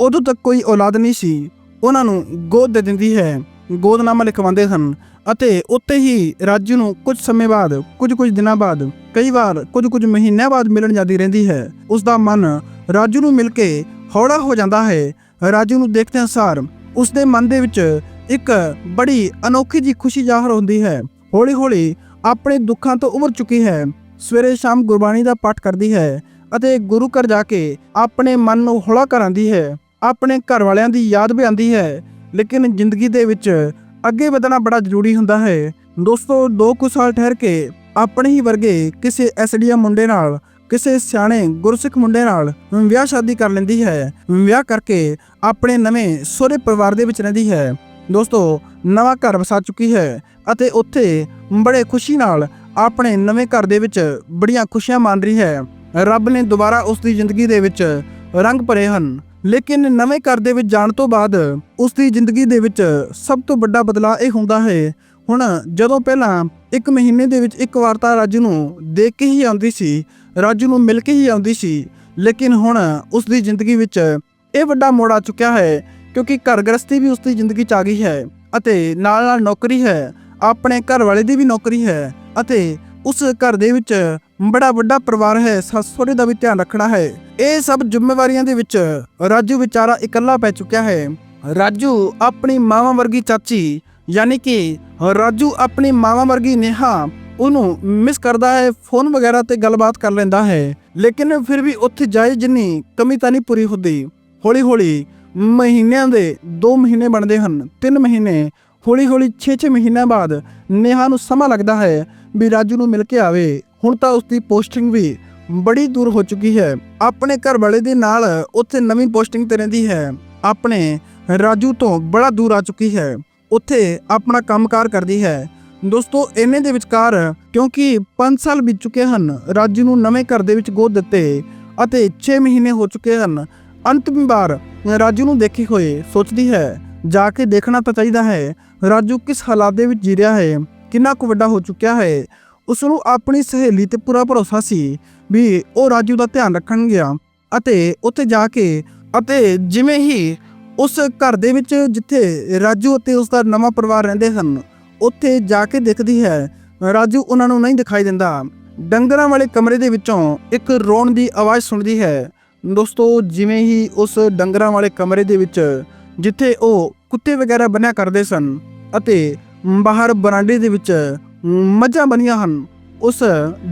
Speaker 1: ਉਦੋਂ ਤੱਕ ਕੋਈ ਔਲਾਦ ਨਹੀਂ ਸੀ, ਉਹਨਾਂ ਨੂੰ ਗੋਦ ਦੇ ਦਿੰਦੀ ਹੈ। ਗੋਦਨਾਮਾ ਲਿਖਵਾਉਂਦੇ ਹਨ ਅਤੇ ਉੱਤੇ ਹੀ ਰਾਜੂ ਨੂੰ ਕੁਝ ਸਮੇਂ ਬਾਅਦ, ਕੁਝ ਕੁਝ ਦਿਨਾਂ ਬਾਅਦ, ਕਈ ਵਾਰ ਕੁਝ ਕੁਝ ਮਹੀਨਿਆਂ ਬਾਅਦ ਮਿਲਣ ਜਾਂਦੀ ਰਹਿੰਦੀ ਹੈ। ਉਸ ਦਾ ਮਨ ਰਾਜੂ ਨੂੰ ਮਿਲ ਕੇ ਹੌਲਾ ਹੋ ਜਾਂਦਾ ਹੈ। ਰਾਜੂ ਨੂੰ ਦੇਖਦੇ ਸਾਰ ਉਸ ਦੇ ਮਨ ਦੇ ਵਿੱਚ ਇੱਕ ਬੜੀ ਅਨੋਖੀ ਜੀ ਖੁਸ਼ੀ ਜ਼ਾਹਰ ਹੁੰਦੀ ਹੈ। ਹੌਲੀ ਹੌਲੀ ਆਪਣੇ ਦੁੱਖਾਂ ਤੋਂ ਉਭਰ ਚੁੱਕੀ ਹੈ। ਸਵੇਰੇ ਸ਼ਾਮ ਗੁਰਬਾਣੀ ਦਾ ਪਾਠ ਕਰਦੀ ਹੈ ਅਤੇ ਗੁਰੂ ਘਰ ਜਾ ਕੇ ਆਪਣੇ ਮਨ ਨੂੰ ਹੌਲਾ ਕਰਾਂਦੀ ਹੈ। ਆਪਣੇ ਘਰ ਵਾਲਿਆਂ ਦੀ ਯਾਦ ਵੀ ਆਉਂਦੀ ਹੈ। ਲੇਕਿਨ ਜ਼ਿੰਦਗੀ ਦੇ ਵਿੱਚ ਅੱਗੇ ਵਧਣਾ ਬੜਾ ਜ਼ਰੂਰੀ ਹੁੰਦਾ ਹੈ। ਦੋਸਤੋ, ਦੋ ਕੁ ਸਾਲ ਠਹਿਰ ਕੇ ਆਪਣੇ ਹੀ ਵਰਗੇ ਕਿਸੇ ਐਸਡੀਆ ਮੁੰਡੇ ਨਾਲ, ਕਿਸੇ ਸਿਆਣੇ ਗੁਰਸਿੱਖ ਮੁੰਡੇ ਨਾਲ ਵਿਆਹ ਸ਼ਾਦੀ ਕਰ ਲੈਂਦੀ ਹੈ। ਵਿਆਹ ਕਰਕੇ ਆਪਣੇ ਨਵੇਂ ਸਹੁਰੇ ਪਰਿਵਾਰ ਦੇ ਵਿੱਚ ਰਹਿੰਦੀ ਹੈ। ਦੋਸਤੋ, ਨਵਾਂ ਘਰ ਵਸਾ ਚੁੱਕੀ ਹੈ ਅਤੇ ਉੱਥੇ ਬੜੇ ਖੁਸ਼ੀ ਨਾਲ ਆਪਣੇ ਨਵੇਂ ਘਰ ਦੇ ਵਿੱਚ ਬੜੀਆਂ ਖੁਸ਼ੀਆਂ ਮਾਣ ਰਹੀ ਹੈ। ਰੱਬ ਨੇ ਦੁਬਾਰਾ ਉਸ ਦੀ ਜ਼ਿੰਦਗੀ ਦੇ ਵਿੱਚ ਰੰਗ ਭਰੇ ਹਨ। ਲੇਕਿਨ ਨਵੇਂ ਘਰ ਦੇ ਵਿੱਚ ਜਾਣ ਤੋਂ ਬਾਅਦ ਉਸ ਦੀ ਜ਼ਿੰਦਗੀ ਦੇ ਵਿੱਚ ਸਭ ਤੋਂ ਵੱਡਾ ਬਦਲਾਅ ਇਹ ਹੁੰਦਾ ਹੈ। ਹੁਣ ਜਦੋਂ ਪਹਿਲਾਂ ਇੱਕ ਮਹੀਨੇ ਦੇ ਵਿੱਚ ਇੱਕ ਵਾਰ ਤਾਂ ਰਾਜੂ ਨੂੰ ਦੇਖ ਕੇ ਹੀ ਆਉਂਦੀ ਸੀ, ਰਾਜੂ ਨੂੰ ਮਿਲ ਕੇ ਹੀ ਆਉਂਦੀ ਸੀ, ਲੇਕਿਨ ਹੁਣ ਉਸ ਦੀ ਜ਼ਿੰਦਗੀ ਵਿੱਚ ਇਹ ਵੱਡਾ ਮੋੜ ਆ ਚੁੱਕਿਆ ਹੈ ਕਿਉਂਕਿ ਘਰ ਗ੍ਰਸਤੀ ਵੀ ਉਸ ਦੀ ਜ਼ਿੰਦਗੀ 'ਚ ਆ ਗਈ ਹੈ ਅਤੇ ਨਾਲ ਨਾਲ ਨੌਕਰੀ ਹੈ, ਆਪਣੇ ਘਰ ਵਾਲੇ ਦੀ ਵੀ ਨੌਕਰੀ ਹੈ ਅਤੇ ਉਸ ਘਰ ਦੇ ਵਿੱਚ ਬੜਾ ਵੱਡਾ ਪਰਿਵਾਰ ਹੈ ਸੱਸ ਸਹੁਰੇ ਦਾ ਵੀ ਧਿਆਨ ਰੱਖਣਾ ਹੈ। ਇਹ ਸਭ ਜ਼ਿੰਮੇਵਾਰੀਆਂ ਦੇ ਵਿੱਚ ਰਾਜੂ ਵਿਚਾਰਾ ਇਕੱਲਾ ਪੈ ਚੁੱਕਿਆ ਹੈ। ਰਾਜੂ ਆਪਣੀ ਮਾਵਾਂ ਵਰਗੀ ਚਾਚੀ, ਯਾਨੀ ਕਿ ਰਾਜੂ ਆਪਣੀ ਮਾਵਾਂ ਵਰਗੀ ਨੇਹਾ, ਉਹਨੂੰ ਮਿਸ ਕਰਦਾ ਹੈ ਫੋਨ ਵਗੈਰਾ ਤੇ ਗੱਲਬਾਤ ਕਰ ਲੈਂਦਾ ਹੈ। ਲੇਕਿਨ ਫਿਰ ਵੀ ਉੱਥੇ ਜਾਏ ਜਿੰਨੀ ਕਮੀ ਤਾਂ ਨਹੀਂ ਪੂਰੀ ਹੁੰਦੀ। ਹੌਲੀ ਹੌਲੀ ਮਹੀਨਿਆਂ ਦੇ 2 ਮਹੀਨੇ ਬਣਦੇ ਹਨ 3 ਮਹੀਨੇ ਹੌਲੀ ਹੌਲੀ 6-6 ਮਹੀਨਿਆਂ ਬਾਅਦ ਨੇਹਾ ਨੂੰ ਸਮਾਂ ਲੱਗਦਾ ਹੈ ਵੀ ਰਾਜੂ ਨੂੰ ਮਿਲ ਕੇ ਆਵੇ। ਹੁਣ ਤਾਂ ਉਸ ਦੀ ਪੋਸਟਿੰਗ ਵੀ ਬੜੀ ਦੂਰ ਹੋ ਚੁੱਕੀ ਹੈ। ਆਪਣੇ ਘਰ ਵਾਲੇ ਦੇ ਨਾਲ ਉੱਥੇ ਨਵੀਂ ਪੋਸਟਿੰਗ ਤੇ ਰਹਿੰਦੀ ਹੈ। ਆਪਣੇ ਰਾਜੂ ਤੋਂ ਬੜਾ ਦੂਰ ਆ ਚੁੱਕੀ ਹੈ। ਉੱਥੇ ਆਪਣਾ ਕੰਮਕਾਰ ਕਰਦੀ ਹੈ। ਦੋਸਤੋ, ਇੰਨੇ ਦੇ ਵਿਚਕਾਰ ਕਿਉਂਕਿ 5 ਸਾਲ ਬੀਤ ਚੁੱਕੇ ਹਨ, ਰਾਜੂ ਨੂੰ ਨਵੇਂ ਘਰ ਦੇ ਵਿੱਚ ਗੋਦ ਦਿੱਤੇ ਅਤੇ 6 ਮਹੀਨੇ ਹੋ ਚੁੱਕੇ ਹਨ। ਅੰਤਿਮ ਵਾਰ ਰਾਜੂ ਨੂੰ ਦੇਖੀ ਹੋਏ ਸੋਚਦੀ ਹੈ, ਜਾ ਕੇ ਦੇਖਣਾ ਤਾਂ ਚਾਹੀਦਾ ਹੈ ਰਾਜੂ ਕਿਸ ਹਾਲਾਤ ਦੇ ਵਿੱਚ ਜੀ ਰਿਹਾ ਹੈ? ਕਿੰਨਾ ਕੁ ਵੱਡਾ ਹੋ ਚੁੱਕਿਆ ਹੈ? ਉਸ ਨੂੰ ਆਪਣੀ ਸਹੇਲੀ ਤੇ ਪੂਰਾ ਭਰੋਸਾ ਸੀ ਵੀ ਉਹ ਰਾਜੂ ਦਾ ਧਿਆਨ ਰੱਖਣਗੀਆਂ ਅਤੇ ਉੱਥੇ ਜਾ ਕੇ ਅਤੇ ਜਿਵੇਂ ਹੀ ਉਸ ਘਰ ਦੇ ਵਿੱਚ ਜਿੱਥੇ ਰਾਜੂ ਅਤੇ ਉਸ ਦਾ ਨਵਾਂ ਪਰਿਵਾਰ ਰਹਿੰਦੇ ਹਨ ਉੱਥੇ ਜਾ ਕੇ ਦੇਖਦੀ ਹੈ, ਰਾਜੂ ਉਹਨਾਂ ਨੂੰ ਨਹੀਂ ਦਿਖਾਈ ਦਿੰਦਾ। ਡੰਗਰਾਂ ਵਾਲੇ ਕਮਰੇ ਦੇ ਵਿੱਚੋਂ ਇੱਕ ਰੋਣ ਦੀ ਆਵਾਜ਼ ਸੁਣਦੀ ਹੈ। ਦੋਸਤੋ, ਜਿਵੇਂ ਹੀ ਉਸ ਡੰਗਰਾਂ ਵਾਲੇ ਕਮਰੇ ਦੇ ਵਿੱਚ ਜਿੱਥੇ ਉਹ ਕੁੱਤੇ ਵਗੈਰਾ ਬੰਨਿਆ ਕਰਦੇ ਸਨ ਅਤੇ ਬਾਹਰ ਬਰਾਂਡੇ ਦੇ ਵਿੱਚ ਮੱਝਾਂ ਬੰਨੀਆਂ ਹਨ। ਉਸ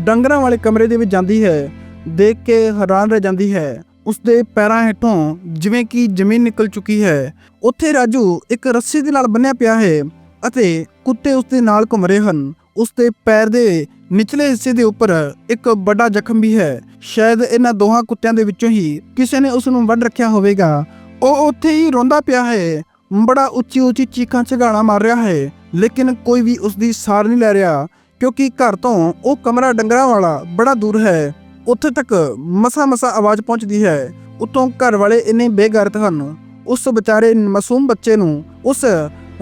Speaker 1: ਡੰਗਰਾਂ ਵਾਲੇ ਕਮਰੇ ਦੇ ਵਿੱਚ ਜਾਂਦੀ ਹੈ, ਦੇਖ ਕੇ ਹੈਰਾਨ ਰਹਿ ਜਾਂਦੀ ਹੈ। ਉਸ ਦੇ ਪੈਰਾਂ ਹੇਠੋਂ ਜਿਵੇਂ ਕਿ ਜ਼ਮੀਨ ਨਿਕਲ ਚੁੱਕੀ ਹੈ। ਉੱਥੇ ਰਾਜੂ ਇੱਕ ਰੱਸੀ ਦੇ ਨਾਲ ਬੰਨਿਆ ਪਿਆ ਹੈ ਅਤੇ ਕੁੱਤੇ ਉਸ ਦੇ ਨਾਲ ਘੁੰਮ ਰਹੇ ਹਨ। ਉਸ ਦੇ ਪੈਰ ਦੇ ਨਿਚਲੇ ਹਿੱਸੇ ਦੇ ਉੱਪਰ ਇੱਕ ਵੱਡਾ ਜ਼ਖਮ ਵੀ ਹੈ। ਸ਼ਾਇਦ ਇਹਨਾਂ ਦੋਹਾਂ ਕੁੱਤਿਆਂ ਦੇ ਵਿੱਚੋਂ ਹੀ ਕਿਸੇ ਨੇ ਉਸ ਨੂੰ ਵੱਢ ਰੱਖਿਆ ਹੋਵੇਗਾ। ਉਹ ਉੱਥੇ ਹੀ ਰੋਂਦਾ ਪਿਆ ਹੈ ਬੜਾ ਉੱਚੀ ਉੱਚੀ ਚੀਕਾਂ ਝਗਾਣਾ ਮਾਰ ਰਿਹਾ ਹੈ, ਲੇਕਿਨ ਕੋਈ ਵੀ ਉਸ ਦੀ ਸਾਰ ਨਹੀਂ ਲੈ ਰਿਹਾ, ਕਿਉਂਕਿ ਘਰ ਤੋਂ ਉਹ ਕਮਰਾ ਡੰਗਰਾਂ ਵਾਲਾ ਬੜਾ ਦੂਰ ਹੈ। ਉੱਥੇ ਤੱਕ ਮਸਾ ਮਸਾ ਆਵਾਜ਼ ਪਹੁੰਚਦੀ ਹੈ। ਉਤੋਂ ਘਰ ਵਾਲੇ ਇੰਨੇ ਬੇਗਰਤ ਹਨ। ਉਸ ਵਿਚਾਰੇ ਮਾਸੂਮ ਬੱਚੇ ਨੂੰ ਉਸ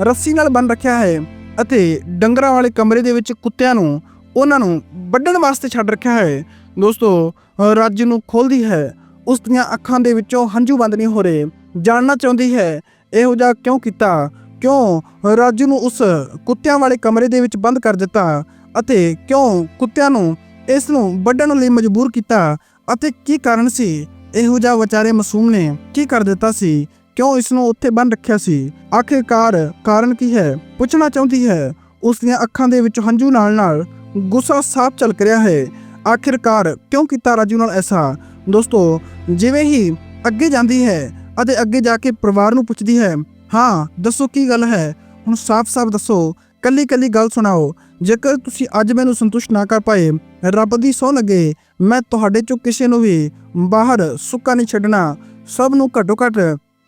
Speaker 1: ਰੱਸੀ ਨਾਲ ਬੰਨ ਰੱਖਿਆ ਹੈ ਅਤੇ ਡੰਗਰਾਂ ਵਾਲੇ ਕਮਰੇ ਦੇ ਵਿੱਚ ਕੁੱਤਿਆਂ ਨੂੰ ਉਹਨਾਂ ਨੂੰ ਵੱਢਣ ਵਾਸਤੇ ਛੱਡ ਰੱਖਿਆ ਹੈ। ਦੋਸਤੋ, ਰੱਜ ਨੂੰ ਖੋਲਦੀ ਹੈ। ਉਸ ਦੀਆਂ ਅੱਖਾਂ ਦੇ ਵਿੱਚੋਂ ਹੰਝੂ ਬੰਦ ਨਹੀਂ ਹੋ ਰਹੇ। ਜਾਣਨਾ ਚਾਹੁੰਦੀ ਹੈ ਇਹੋ ਜਿਹਾ ਕਿਉਂ ਕੀਤਾ? ਕਿਉਂ ਰਾਜੂ ਨੂੰ ਉਸ ਕੁੱਤਿਆਂ ਵਾਲੇ ਕਮਰੇ ਦੇ ਵਿੱਚ ਬੰਦ ਕਰ ਦਿੱਤਾ ਅਤੇ ਕਿਉਂ ਕੁੱਤਿਆਂ ਨੂੰ ਇਸ ਨੂੰ ਵੱਢਣ ਲਈ ਮਜਬੂਰ ਕੀਤਾ ਅਤੇ ਕੀ ਕਾਰਨ ਸੀ? ਇਹੋ ਜਿਹਾ ਵਿਚਾਰੇ ਮਾਸੂਮ ਨੇ ਕੀ ਕਰ ਦਿੱਤਾ ਸੀ? ਕਿਉਂ ਇਸ ਨੂੰ ਉੱਥੇ ਬੰਨ ਰੱਖਿਆ ਸੀ? ਆਖਿਰਕਾਰ ਕਾਰਨ ਕੀ ਹੈ? ਪੁੱਛਣਾ ਚਾਹੁੰਦੀ ਹੈ। ਉਸ ਦੀਆਂ ਅੱਖਾਂ ਦੇ ਵਿੱਚ ਹੰਝੂ ਨਾਲ ਨਾਲ ਗੁੱਸਾ ਸਾਫ਼ ਝਲਕ ਰਿਹਾ ਹੈ। ਆਖਿਰਕਾਰ ਕਿਉਂ ਕੀਤਾ ਰਾਜੂ ਨਾਲ ਐਸਾ? ਦੋਸਤੋ, ਜਿਵੇਂ ਹੀ ਅੱਗੇ ਜਾਂਦੀ ਹੈ ਅਤੇ ਅੱਗੇ ਜਾ ਕੇ ਪਰਿਵਾਰ ਨੂੰ ਪੁੱਛਦੀ ਹੈ, ਹਾਂ, ਦੱਸੋ ਕੀ ਗੱਲ ਹੈ? ਹੁਣ ਸਾਫ਼-ਸਾਫ਼ ਦੱਸੋ। ਕੱਲੀ ਕੱਲੀ ਗੱਲ ਸੁਣਾਓ। ਜੇਕਰ ਤੁਸੀਂ ਅੱਜ ਮੈਨੂੰ ਸੰਤੁਸ਼ਟ ਨਾ ਕਰ ਪਾਏ, ਰੱਬ ਦੀ ਸੌ ਲੱਗੇ, ਮੈਂ ਤੁਹਾਡੇ ਚੋਂ ਕਿਸੇ ਨੂੰ ਵੀ ਬਾਹਰ ਸੁੱਕਾ ਨਹੀਂ ਛੱਡਣਾ। ਸਭ ਨੂੰ ਘੱਟੋ ਘੱਟ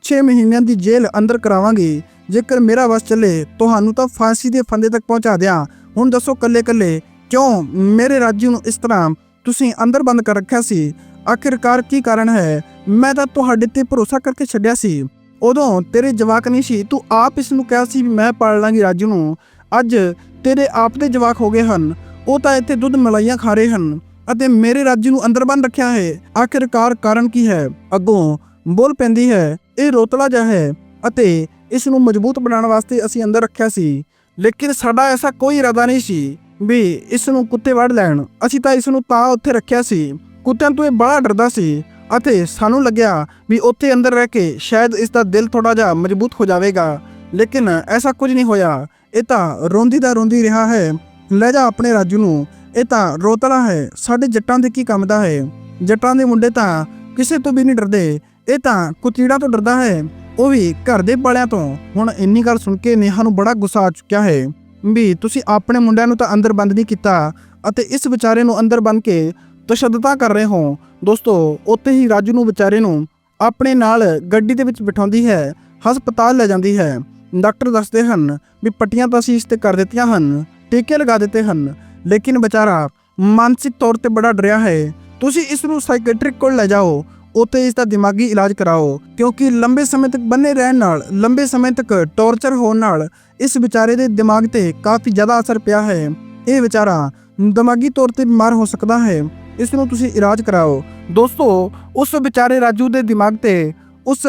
Speaker 1: 6 ਮਹੀਨਿਆਂ ਦੀ ਜੇਲ੍ਹ ਅੰਦਰ ਕਰਾਵਾਂਗੀ। ਜੇਕਰ ਮੇਰਾ ਵਸ ਚੱਲੇ, ਤੁਹਾਨੂੰ ਤਾਂ ਫਾਂਸੀ ਦੇ ਫੰਦੇ ਤੱਕ ਪਹੁੰਚਾ ਦਿਆਂ। ਹੁਣ ਦੱਸੋ ਕੱਲੇ ਕੱਲੇ ਕਿਉਂ ਮੇਰੇ ਰਾਜੂ ਨੂੰ ਇਸ ਤਰ੍ਹਾਂ ਤੁਸੀਂ ਅੰਦਰ ਬੰਦ ਕਰ ਰੱਖਿਆ ਸੀ? ਆਖਿਰਕਾਰ ਕੀ ਕਾਰਨ ਹੈ? ਮੈਂ ਤਾਂ ਤੁਹਾਡੇ ਤੇ ਭਰੋਸਾ ਕਰਕੇ ਛੱਡਿਆ ਸੀ। ਉਦੋਂ ਤੇਰੇ ਜਵਾਕ ਨਹੀਂ ਸੀ, ਤੂੰ ਆਪ ਇਸ ਨੂੰ ਕਿਹਾ ਸੀ ਵੀ ਮੈਂ ਪਾਲ ਲਾਂਗੀ ਰਾਜੂ ਨੂੰ। ਅੱਜ ਤੇਰੇ ਆਪ ਦੇ ਜਵਾਕ ਹੋ ਗਏ ਹਨ। ਉਹ ਤਾਂ ਇੱਥੇ ਦੁੱਧ ਮਲਾਈਆਂ ਖਾ ਰਹੇ ਹਨ ਅਤੇ ਮੇਰੇ ਰਾਜੂ ਨੂੰ ਅੰਦਰ ਬੰਨ ਰੱਖਿਆ ਹੈ। ਆਖਿਰਕਾਰ ਕਾਰਨ ਕੀ ਹੈ? ਅੱਗੋਂ ਬੋਲ ਪੈਂਦੀ ਹੈ, ਇਹ ਰੋਤਲਾ ਜਿਹਾ ਹੈ ਅਤੇ ਇਸ ਨੂੰ ਮਜ਼ਬੂਤ ਬਣਾਉਣ ਵਾਸਤੇ ਅਸੀਂ ਅੰਦਰ ਰੱਖਿਆ ਸੀ। ਲੇਕਿਨ ਸਾਡਾ ਐਸਾ ਕੋਈ ਇਰਾਦਾ ਨਹੀਂ ਸੀ ਵੀ ਇਸ ਨੂੰ ਕੁੱਤੇ ਵੜ ਲੈਣ। ਅਸੀਂ ਤਾਂ ਇਸ ਨੂੰ ਤਾਂ ਉੱਥੇ ਰੱਖਿਆ ਸੀ। ਕੁੱਤਿਆਂ ਤੋਂ ਇਹ ਬੜਾ ਡਰਦਾ ਸੀ ਅਤੇ ਸਾਨੂੰ ਲੱਗਿਆ ਵੀ ਉੱਥੇ ਅੰਦਰ ਰਹਿ ਕੇ ਸ਼ਾਇਦ ਇਸ ਦਾ ਦਿਲ ਥੋੜਾ ਜਿਹਾ ਮਜ਼ਬੂਤ ਹੋ ਜਾਵੇਗਾ। ਲੇਕਿਨ ਐਸਾ ਕੁਝ ਨਹੀਂ ਹੋਇਆ। ਇਹ ਤਾਂ ਰੋਂਦੀ ਦਾ ਰੋਂਦੀ ਰਿਹਾ ਹੈ। ਲੈ ਜਾ ਆਪਣੇ ਰਾਜੂ ਨੂੰ। ਇਹ ਤਾਂ ਰੋਤਲਾ ਹੈ। ਸਾਡੇ ਜੱਟਾਂ ਦੇ ਕੀ ਕੰਮ ਦਾ ਹੈ? ਜੱਟਾਂ ਦੇ ਮੁੰਡੇ ਤਾਂ ਕਿਸੇ ਤੋਂ ਵੀ ਨਹੀਂ ਡਰਦੇ। ਇਹ ਤਾਂ ਕੁਤੀੜਾ ਤੋਂ ਡਰਦਾ ਹੈ। ਉਹ ਵੀ ਘਰ ਦੇ ਵਾਲਿਆਂ ਤੋਂ। ਹੁਣ ਇੰਨੀ ਗੱਲ ਸੁਣ ਕੇ ਨੇਹਾ ਨੂੰ ਬੜਾ ਗੁੱਸਾ ਆ ਚੁੱਕਿਆ ਹੈ। ਵੀ ਤੁਸੀਂ ਆਪਣੇ ਮੁੰਡਿਆਂ ਨੂੰ ਤਾਂ ਅੰਦਰ ਬੰਦ ਨਹੀਂ ਕੀਤਾ ਅਤੇ ਇਸ ਵਿਚਾਰੇ ਨੂੰ ਅੰਦਰ ਬੰਦ ਕੇ ਤਸ਼ੱਦਦਾਂ ਕਰ ਰਹੇ ਹੋ। ਦੋਸਤੋ, ਉੱਥੇ ਹੀ ਰਾਜੂ ਨੂੰ ਵਿਚਾਰੇ ਨੂੰ ਆਪਣੇ ਨਾਲ ਗੱਡੀ ਦੇ ਵਿੱਚ ਬਿਠਾਉਂਦੀ ਹੈ, ਹਸਪਤਾਲ ਲੈ ਜਾਂਦੀ ਹੈ। ਡਾਕਟਰ ਦੱਸਦੇ ਹਨ ਵੀ ਪੱਟੀਆਂ ਤਾਂ ਅਸੀਂ ਇਸ ਤੇ ਕਰ ਦਿੱਤੀਆਂ ਹਨ ਟੀਕੇ ਲਗਾ ਦਿੱਤੇ ਹਨ, ਲੇਕਿਨ ਵਿਚਾਰਾ ਮਾਨਸਿਕ ਤੌਰ ਤੇ ਬੜਾ ਡਰਿਆ ਹੈ। ਤੁਸੀਂ ਇਸ ਨੂੰ ਸਾਈਕੈਟ੍ਰਿਕ ਕੋਲ ਲੈ ਜਾਓ, ਉੱਥੇ ਇਸ ਦਾ ਦਿਮਾਗੀ ਇਲਾਜ ਕਰਾਓ, ਕਿਉਂਕਿ ਲੰਬੇ ਸਮੇਂ ਤੱਕ ਬੰਨੇ ਰਹਿਣ ਨਾਲ, ਲੰਬੇ ਸਮੇਂ ਤੱਕ ਟੌਰਚਰ ਹੋਣ ਨਾਲ ਇਸ ਵਿਚਾਰੇ ਦੇ ਦਿਮਾਗ ਤੇ ਕਾਫੀ ਜ਼ਿਆਦਾ ਅਸਰ ਪਿਆ ਹੈ। ਇਹ ਵਿਚਾਰਾ ਦਿਮਾਗੀ ਤੌਰ ਤੇ ਬਿਮਾਰ ਹੋ ਸਕਦਾ ਹੈ। ਇਸ ਨੂੰ ਤੁਸੀਂ ਇਲਾਜ ਕਰਾਓ। ਦੋਸਤੋ, ਉਸ ਵਿਚਾਰੇ ਰਾਜੂ ਦੇ ਦਿਮਾਗ ਤੇ ਉਸ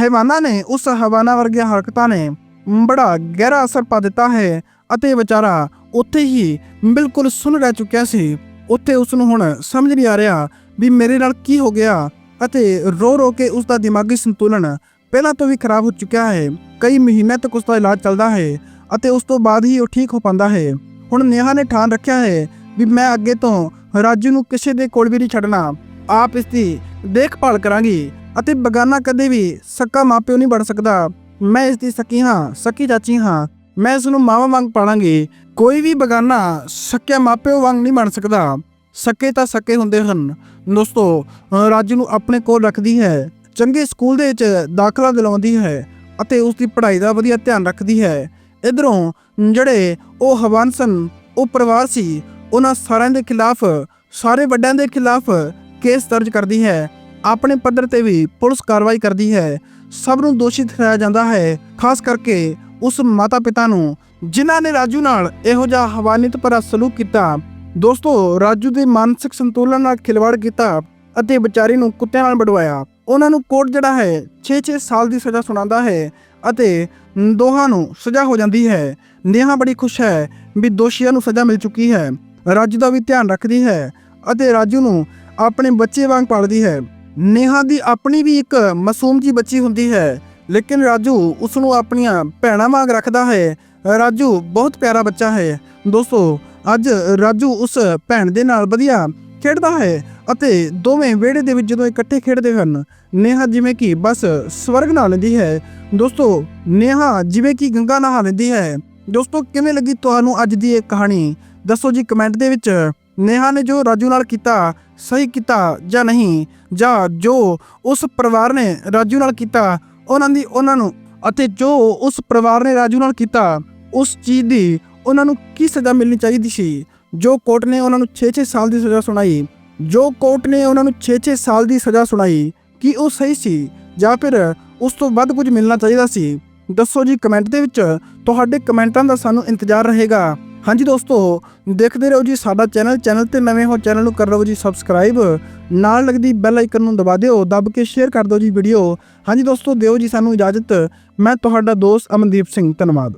Speaker 1: ਹੈਵਾਨਾ ਨੇ, ਉਸ ਹਵਾਨਾ ਵਰਗੀਆਂ ਹਰਕਤਾਂ ਨੇ ਬੜਾ ਗਹਿਰਾ ਅਸਰ ਪਾ ਦਿੱਤਾ ਹੈ ਅਤੇ ਵਿਚਾਰਾ ਉੱਥੇ ਹੀ ਬਿਲਕੁਲ ਸੁਣ ਰਹਿ ਚੁੱਕਿਆ ਸੀ। ਉੱਥੇ ਉਸ ਨੂੰ ਹੁਣ ਸਮਝ ਨਹੀਂ ਆ ਰਿਹਾ ਵੀ ਮੇਰੇ ਨਾਲ ਕੀ ਹੋ ਗਿਆ ਅਤੇ ਰੋ ਰੋ ਕੇ ਉਸ ਦਾ ਦਿਮਾਗੀ ਸੰਤੁਲਨ ਪਹਿਲਾਂ ਤੋਂ ਵੀ ਖਰਾਬ ਹੋ ਚੁੱਕਿਆ ਹੈ। ਕਈ ਮਹੀਨੇ ਤੱਕ ਉਸ ਦਾ ਇਲਾਜ ਚੱਲਦਾ ਹੈ ਅਤੇ ਉਸ ਤੋਂ ਬਾਅਦ ਹੀ ਉਹ ਠੀਕ ਹੋ ਪਾਉਂਦਾ ਹੈ। ਹੁਣ ਨੇਹਾ ਨੇ ਠਾਣ ਰੱਖਿਆ ਹੈ ਵੀ ਮੈਂ ਅੱਗੇ ਤੋਂ ਰਾਜੂ ਨੂੰ ਕਿਸੇ ਦੇ ਕੋਲ ਵੀ ਨਹੀਂ ਛੱਡਣਾ। ਆਪ ਇਸ ਦੀ ਦੇਖਭਾਲ ਕਰਾਂਗੀ ਅਤੇ ਬਗਾਨਾ ਕਦੇ ਵੀ ਸੱਕਾ ਮਾਪਿਓ ਨਹੀਂ ਬਣ ਸਕਦਾ। ਮੈਂ ਇਸ ਦੀ ਸਕੀ ਹਾਂ, ਸਕੀ ਚਾਚੀ ਹਾਂ। ਮੈਂ ਇਸ ਨੂੰ ਮਾਵਾ ਵਾਂਗ ਪਾਲਾਂਗੀ। ਕੋਈ ਵੀ ਬਗਾਨਾ ਸਕਿਆ ਮਾਪਿਓ ਵਾਂਗ ਨਹੀਂ ਬਣ ਸਕਦਾ। ਸਕੇ ਤਾਂ ਸਕੇ ਹੁੰਦੇ ਹਨ। ਦੋਸਤੋ, ਰਾਜੂ ਨੂੰ ਆਪਣੇ ਕੋਲ ਰੱਖਦੀ ਹੈ। ਚੰਗੇ ਸਕੂਲ ਦੇ ਵਿੱਚ ਦਾਖਲਾ ਦਿਲਾਉਂਦੀ ਹੈ ਅਤੇ ਉਸ ਦੀ ਪੜ੍ਹਾਈ ਦਾ ਵਧੀਆ ਧਿਆਨ ਰੱਖਦੀ ਹੈ। ਇਧਰੋਂ ਜਿਹੜੇ ਉਹ ਹਵਾਨਸਨ ਉਹ ਪਰਿਵਾਰ ਸੀ ਉਹਨਾਂ ਸਾਰਿਆਂ ਦੇ ਖਿਲਾਫ, ਸਾਰੇ ਵੱਡਿਆਂ ਦੇ ਖਿਲਾਫ ਕੇਸ ਦਰਜ ਕਰਦੀ ਹੈ। ਆਪਣੇ ਪੱਧਰ ਤੇ ਵੀ ਪੁਲਿਸ ਕਾਰਵਾਈ ਕਰਦੀ ਹੈ। ਸਭ ਨੂੰ ਦੋਸ਼ੀ ਠਹਿਰਾਇਆ ਜਾਂਦਾ ਹੈ। ਖਾਸ ਕਰਕੇ ਉਸ ਮਾਤਾ ਪਿਤਾ ਨੂੰ, ਜਿਨ੍ਹਾਂ ਨੇ ਰਾਜੂ ਨਾਲ ਇਹੋ ਜਿਹਾ ਹਵਾਨੀਤ ਭਰਾ ਸਲੂਕ ਕੀਤਾ। ਦੋਸਤੋ, ਰਾਜੂ ਦੇ ਮਾਨਸਿਕ ਸੰਤੁਲਨ ਨਾਲ ਖਿਲਵਾੜ ਕੀਤਾ ਅਤੇ ਵਿਚਾਰੀ ਨੂੰ ਕੁੱਤਿਆਂ ਨਾਲ ਬੜਵਾਇਆ। ਉਹਨਾਂ ਨੂੰ ਕੋਰਟ ਜਿਹੜਾ ਹੈ 6-6 ਸਾਲ ਦੀ ਸਜ਼ਾ ਸੁਣਾਉਂਦਾ ਹੈ ਅਤੇ ਦੋਹਾਂ ਨੂੰ ਸਜ਼ਾ ਹੋ ਜਾਂਦੀ ਹੈ। ਨੇਹਾ ਬੜੀ ਖੁਸ਼ ਹੈ ਵੀ ਦੋਸ਼ੀਆਂ ਨੂੰ ਸਜ਼ਾ ਮਿਲ ਚੁੱਕੀ ਹੈ। ਰਾਜੂ ਦਾ ਵੀ ਧਿਆਨ ਰੱਖਦੀ ਹੈ ਅਤੇ ਰਾਜੂ ਨੂੰ ਆਪਣੇ ਬੱਚੇ ਵਾਂਗ ਪਾਲਦੀ ਹੈ। ਨੇਹਾ ਦੀ ਆਪਣੀ ਵੀ ਇੱਕ ਮਾਸੂਮ ਜੀ ਬੱਚੀ ਹੁੰਦੀ ਹੈ, ਲੇਕਿਨ ਰਾਜੂ ਉਸ ਨੂੰ ਆਪਣੀਆਂ ਭੈਣਾਂ ਵਾਂਗ ਰੱਖਦਾ ਹੈ। ਰਾਜੂ ਬਹੁਤ ਪਿਆਰਾ ਬੱਚਾ ਹੈ। ਦੋਸਤੋ, ਅੱਜ ਰਾਜੂ ਉਸ ਭੈਣ ਦੇ ਨਾਲ ਵਧੀਆ ਖੇਡਦਾ ਹੈ ਅਤੇ ਦੋਵੇਂ ਵਿਹੜੇ ਦੇ ਵਿੱਚ ਜਦੋਂ ਇਕੱਠੇ ਖੇਡਦੇ ਹਨ, ਨੇਹਾ ਜਿਵੇਂ ਕਿ ਬਸ ਸਵਰਗ ਨਹਾ ਲੈਂਦੀ ਹੈ। ਦੋਸਤੋ, ਨੇਹਾ ਜਿਵੇਂ ਕਿ ਗੰਗਾ ਨਹਾ ਲੈਂਦੀ ਹੈ। ਦੋਸਤੋ, ਕਿਵੇਂ ਲੱਗੀ ਤੁਹਾਨੂੰ ਅੱਜ ਦੀ ਇਹ ਕਹਾਣੀ? ਦੱਸੋ ਜੀ ਕਮੈਂਟ ਦੇ ਵਿੱਚ ਨੇਹਾ ਨੇ ਜੋ ਰਾਜੂ ਨਾਲ ਕੀਤਾ, ਸਹੀ ਕੀਤਾ ਜਾਂ ਨਹੀਂ, ਜਾਂ ਜੋ ਉਸ ਪਰਿਵਾਰ ਨੇ ਰਾਜੂ ਨਾਲ ਕੀਤਾ, ਉਹਨਾਂ ਦੀ ਉਹਨਾਂ ਨੂੰ ਅਤੇ ਜੋ ਉਸ ਪਰਿਵਾਰ ਨੇ ਰਾਜੂ ਨਾਲ ਕੀਤਾ, ਉਸ ਚੀਜ਼ ਦੀ ਉਹਨਾਂ ਨੂੰ ਕੀ ਸਜ਼ਾ ਮਿਲਣੀ ਚਾਹੀਦੀ ਸੀ? ਜੋ ਕੋਰਟ ਨੇ ਉਹਨਾਂ ਨੂੰ 6-6 ਸਾਲ ਦੀ ਸਜ਼ਾ ਸੁਣਾਈ, ਜੋ ਕੋਰਟ ਨੇ ਉਹਨਾਂ ਨੂੰ 6-6 ਸਾਲ ਦੀ ਸਜ਼ਾ ਸੁਣਾਈ, ਕੀ ਉਹ ਸਹੀ ਸੀ? ਜਾਂ ਫਿਰ ਉਸ ਤੋਂ ਵੱਧ ਕੁਝ ਮਿਲਣਾ ਚਾਹੀਦਾ ਸੀ? ਦੱਸੋ ਜੀ ਕਮੈਂਟ ਦੇ ਵਿੱਚ, ਤੁਹਾਡੇ ਕਮੈਂਟਾਂ ਦਾ ਸਾਨੂੰ ਇੰਤਜ਼ਾਰ ਰਹੇਗਾ। ਹਾਂਜੀ ਦੋਸਤੋ, ਦੇਖਦੇ ਰਹੋ ਜੀ ਸਾਡਾ ਚੈਨਲ। ਚੈਨਲ ਤੇ ਨਵੇਂ ਹੋ ਚੈਨਲ ਨੂੰ ਕਰ ਲਓ ਜੀ ਸਬਸਕ੍ਰਾਈਬ। ਨਾਲ ਲੱਗਦੀ ਬੈਲ ਆਈਕਨ ਨੂੰ ਦਬਾ ਦਿਓ, ਦਬ ਕੇ ਸ਼ੇਅਰ ਕਰ ਦਿਓ ਜੀ ਵੀਡੀਓ। ਹਾਂਜੀ ਦੋਸਤੋ, ਦਿਓ ਜੀ ਸਾਨੂੰ ਇਜਾਜ਼ਤ। ਮੈਂ ਤੁਹਾਡਾ ਦੋਸਤ ਅਮਨਦੀਪ ਸਿੰਘ, ਧੰਨਵਾਦ।